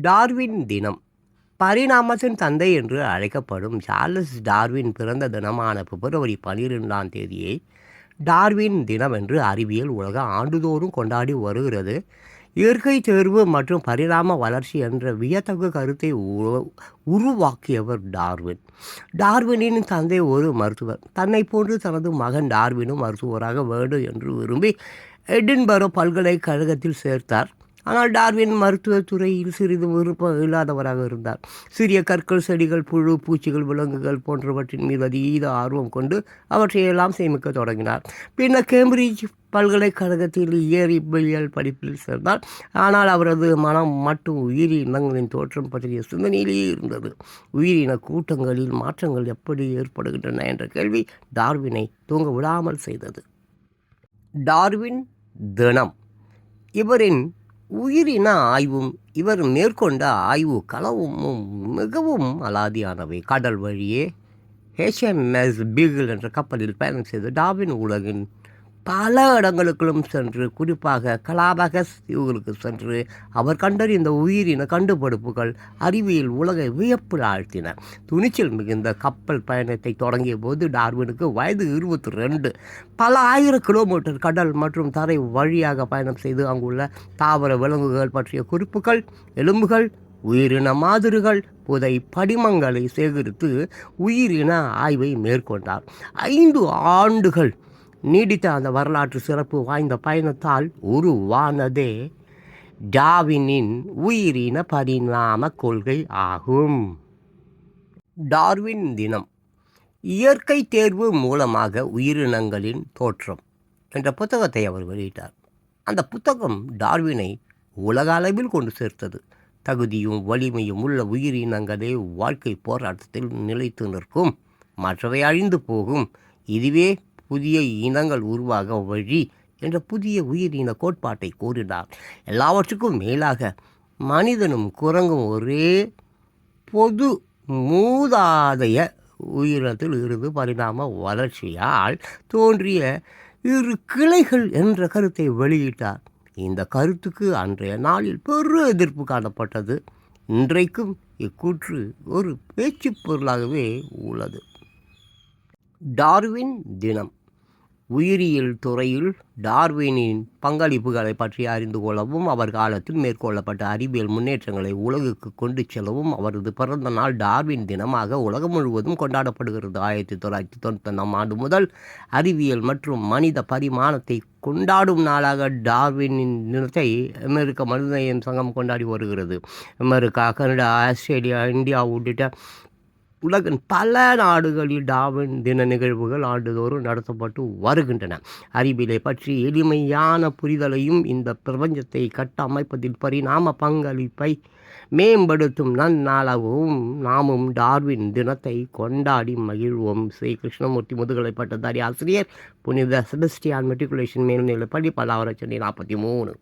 Darwin தினம். பரிணாமத்தின் தந்தை என்று அழைக்கப்படும் சார்லஸ் டார்வின் பிறந்த தினமான பிப்ரவரி பனிரெண்டாம் தேதியை டார்வின் தினம் என்று அறிவியல் உலகம் ஆண்டுதோறும் கொண்டாடி வருகிறது. இயற்கை தேர்வு மற்றும் பரிணாம வளர்ச்சி என்ற வியத்தகு கருத்தை உருவாக்கியவர் டார்வின். டார்வினின் தந்தை ஒரு மருத்துவர். தன்னை போன்று தனது மகன் டார்வினும் மருத்துவராக வேண்டும் என்று விரும்பி எடின்பரோ பல்கலைக்கழகத்தில் சேர்த்தார். ஆனால் டார்வின் மருத்துவத்துறையில் சிறிது விருப்பம் இல்லாதவராக இருந்தார். சிறிய கற்கள் செடிகள் புழு பூச்சிகள் விலங்குகள் போன்றவற்றின் மீது அதீத ஆர்வம் கொண்டு அவற்றையெல்லாம் சேமிக்க தொடங்கினார். பின்னர் கேம்பிரிட்ஜ் பல்கலைக்கழகத்தில் இயற்பியல் படிப்பில் சேர்ந்தார். ஆனால் அவரது மனம் மட்டும் உயிரினங்களின் தோற்றம் பற்றிய சிந்தனையிலேயே இருந்தது. உயிரின கூட்டங்களில் மாற்றங்கள் எப்படி ஏற்படுகின்றன என்ற கேள்வி டார்வினை தூங்க விடாமல் செய்தது. டார்வின் தினம். இவரின் உயிரின ஆய்வும் இவர் மேற்கொண்ட ஆய்வு களவும் மிகவும் அலாதியானவை. கடல் வழியே ஹெச்எம்எஸ் பீகிள் என்ற கப்பலில் பயணம் செய்து டார்வின் உலகின் பல இடங்களுக்கும் சென்று குறிப்பாக கலாபகஸ் தீவுகளுக்கு சென்று அவர் கண்டறிந்த உயிரின கண்டுபிடிப்புகள் அறிவியல் உலகை வியப்பில் ஆழ்த்தின. துணிச்சல் மிகுந்த கப்பல் பயணத்தை தொடங்கிய போது டார்வினுக்கு வயது இருபத்தி ரெண்டு பல ஆயிரம் கிலோமீட்டர் கடல் மற்றும் தரை வழியாக பயணம் செய்து அங்குள்ள தாவர விலங்குகள் பற்றிய குறிப்புகள் எலும்புகள் உயிரின மாதிரிகள் புதை படிமங்களை சேகரித்து உயிரின ஆய்வை மேற்கொண்டார். ஐந்து ஆண்டுகள் நீடித்த அந்த வரலாற்று சிறப்பு வாய்ந்த பயணத்தால் உருவானதே டார்வினின் உயிரின பரிணாம கொள்கை ஆகும். டார்வின் தினம் இயற்கை தேர்வு மூலமாக உயிரினங்களின் தோற்றம் என்ற புத்தகத்தை அவர் வெளியிட்டார். அந்த புத்தகம் டார்வினை உலக அளவில் கொண்டு சேர்த்தது. தகுதியும் வலிமையும் உள்ள உயிரினங்களே வாழ்க்கை போராட்டத்தில் நிலைத்து நிற்கும். மற்றவை அழிந்து போகும். இதுவே புதிய இனங்கள் உருவாக வழி என்ற புதிய உயிரின கோட்பாட்டை கூறினார். எல்லாவற்றுக்கும் மேலாக மனிதனும் குரங்கும் ஒரே பொது மூதாதைய உயிரினத்தில் இருந்து பரிணாம வளர்ச்சியால் தோன்றிய இரு கிளைகள் என்ற கருத்தை வெளியிட்டார். இந்த கருத்துக்கு அன்றைய நாளில் பெரு எதிர்ப்பு காணப்பட்டது. இன்றைக்கும் இக்கூற்று ஒரு பேச்சு பொருளாகவே உள்ளது. டார்வின் தினம். உயிரியல் துறையில் டார்வினின் பங்களிப்புகளை பற்றி அறிந்து கொள்ளவும் அவர் காலத்தில் மேற்கொள்ளப்பட்ட அறிவியல் முன்னேற்றங்களை உலகுக்கு கொண்டு செல்லவும் அவரது பிறந்த நாள் டார்வின் தினமாக உலகம் முழுவதும் கொண்டாடப்படுகிறது. ஆயிரத்தி தொள்ளாயிரத்தி தொண்ணூத்தொன்னாம் ஆண்டு முதல் அறிவியல் மற்றும் மனித பரிமாணத்தை கொண்டாடும் நாளாக டார்வினின் தினத்தை அமெரிக்க மனிதநேயம் சங்கம் கொண்டாடி வருகிறது. அமெரிக்கா கனடா ஆஸ்திரேலியா இந்தியா உள்ளிட்ட உலகின் பல நாடுகளில் டார்வின் தின நிகழ்வுகள் ஆண்டுதோறும் நடத்தப்பட்டு வருகின்றன. அறிவியலை பற்றி எளிமையான புரிதலையும் இந்த பிரபஞ்சத்தை கட்டமைப்பதில் பரிணாம பங்களிப்பை மேம்படுத்தும் நன்னாளாகவும் நாமும் டார்வின் தினத்தை கொண்டாடி மகிழ்வோம். ஸ்ரீ கிருஷ்ணமூர்த்தி முதுகலை பட்டதாரி ஆசிரியர் புனித செபஸ்டியான் மெட்ரிகுலேஷன் மேல்நிலைப்பள்ளி பல்லாவரம் சென்னை நாற்பத்தி மூணு.